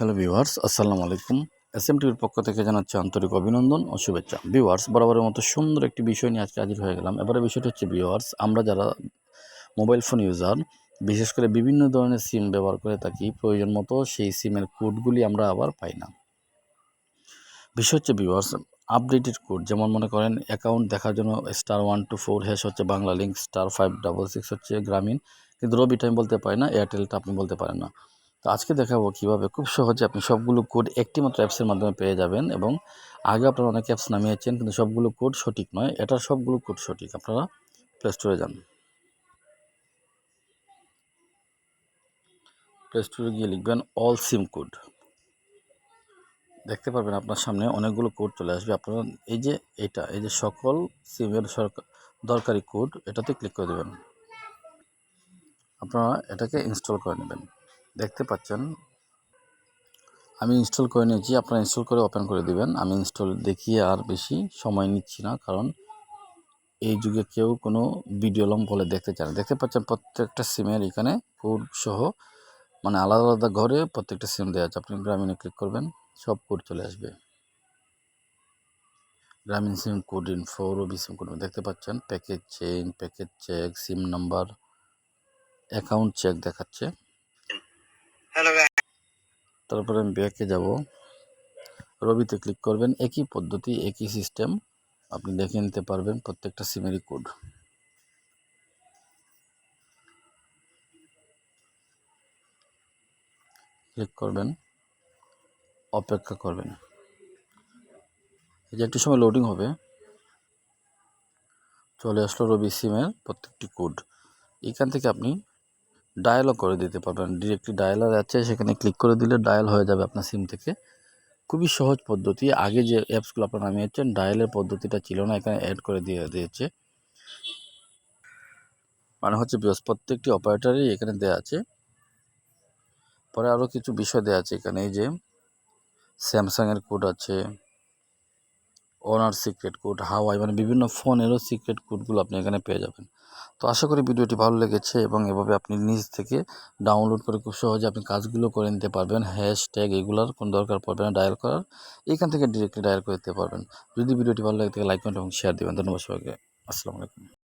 Hello viewers, আসসালামু আলাইকুম। S M টিভির পক্ষ থেকে জানাচ্ছি আন্তরিক অভিনন্দন ও শুভেচ্ছা। ভিউয়ার্স, বরাবরের মতো সুন্দর একটি বিষয় নিয়ে আজকে হাজির হয়ে গেলাম। এবারে বিষয়টি হচ্ছে ভিউয়ার্স, আমরা যারা মোবাইল ফোন ইউজার, বিশেষ করে বিভিন্ন ধরনের সিম ব্যবহার করে থাকি, প্রয়োজন মতো সেই সিমের কোডগুলি আমরা আবার পাই না। বিষয় হচ্ছে ভিউয়ার্স, আপডেটেড কোড, যেমন মনে করেন, অ্যাকাউন্ট দেখার জন্য star one two four, hash হচ্ছে Banglalink, star five double six হচ্ছে গ্রামীণ। কিন্তু রবিটা আমি বলতে পারি না, এয়ারটেলটা আপনি বলতে পারেন না। তো আজকে দেখাবো কীভাবে খুব সহজে আপনি সবগুলো কোড একটি মাত্র অ্যাপসের মাধ্যমে পেয়ে যাবেন এবং আগে আপনারা অনেক অ্যাপস নামিয়েছেন, কিন্তু সবগুলো কোড সঠিক নয়। এটার সবগুলো কোড সঠিক। আপনারা প্লে স্টোরে যান। প্লে স্টোরে গিয়ে লিখবেন অল সিম কোড দেখতে পারবেন আপনার সামনে অনেকগুলো কোড চলে আসবে। আপনারা এই যে এটা, এই যে সকল সিমের দরকারি কোড এটাতে ক্লিক করে দেবেন। আপনারা এটাকে ইনস্টল করে নেবেন। দেখতে পাচ্ছেন, আমি ইনস্টল করে নিয়েছি, আপনারা ইনস্টল করে ওপেন করে দিবেন। আমি ইনস্টল দেখিয়ে আর বেশি সময় নিচ্ছি না, কারণ এই যুগে কেউ কোনো ভিডিও লং বলে দেখতে চায় দেখতে পাচ্ছেন, প্রত্যেকটা সিমের এখানে কোড সহ মানে আলাদা আলাদা ঘরে প্রত্যেকটা সিম দেওয়া আছে। আপনি গ্রামীণে ক্লিক করবেন, সব কোড চলে আসবে। Grameen sim code in info Robi sim code দেখতে পাচ্ছেন package change package check sim number account check দেখাচ্ছে। তারপরে আমি ব্যাকে যাব। রবিতে ক্লিক করবেন, একই পদ্ধতি, একই সিস্টেম আপনি দেখে নিতে পারবেন প্রত্যেকটা সিমেরই কোড ক্লিক করবেন, অপেক্ষা করবেন। এই যে একটু সময় লোডিং হবে। চলে আসলো রবি সিমের প্রত্যেকটি কোড এখান থেকে আপনি ডায়ালও করে দিতে পারবেন। ডিরেক্টলি ডায়ালার আছে, সেখানে ক্লিক করে দিলে ডায়াল হয়ে যাবে আপনার সিম থেকে। খুবই সহজ পদ্ধতি। আগে যে অ্যাপসগুলো আপনারা নামিয়েছেন ডায়ালের পদ্ধতিটা ছিল না, এখানে অ্যাড করে দিয়ে দিয়েছে। মানে হচ্ছে প্রত্যেকটি অপারেটারই এখানে দেওয়া আছে। পরে আরও কিছু বিষয় দেওয়া আছে এখানে, এই যে স্যামসাংয়ের কোড আছে। ওনার সিক্রেট কোড হাওয়াই মানে বিভিন্ন ফোনেরও সিক্রেট কোডগুলো আপনি এখানে পেয়ে যাবেন। তো আশা করি ভিডিওটি ভালো লেগেছে এবং এভাবে আপনি নিজ থেকে ডাউনলোড করে খুব সহজে আপনি কাজগুলো করে নিতে পারবেন। হ্যাশট্যাগ এগুলোর কোনো দরকার পড়বে না ডায়াল করার। এখান থেকে ডিরেক্টলি ডায়াল করে দিতে পারবেন। যদি ভিডিওটি ভালো লাগে থাকে লাইক করেন এবং শেয়ার দেবেন। ধন্যবাদ সবাইকে। আসসালামু আলাইকুম।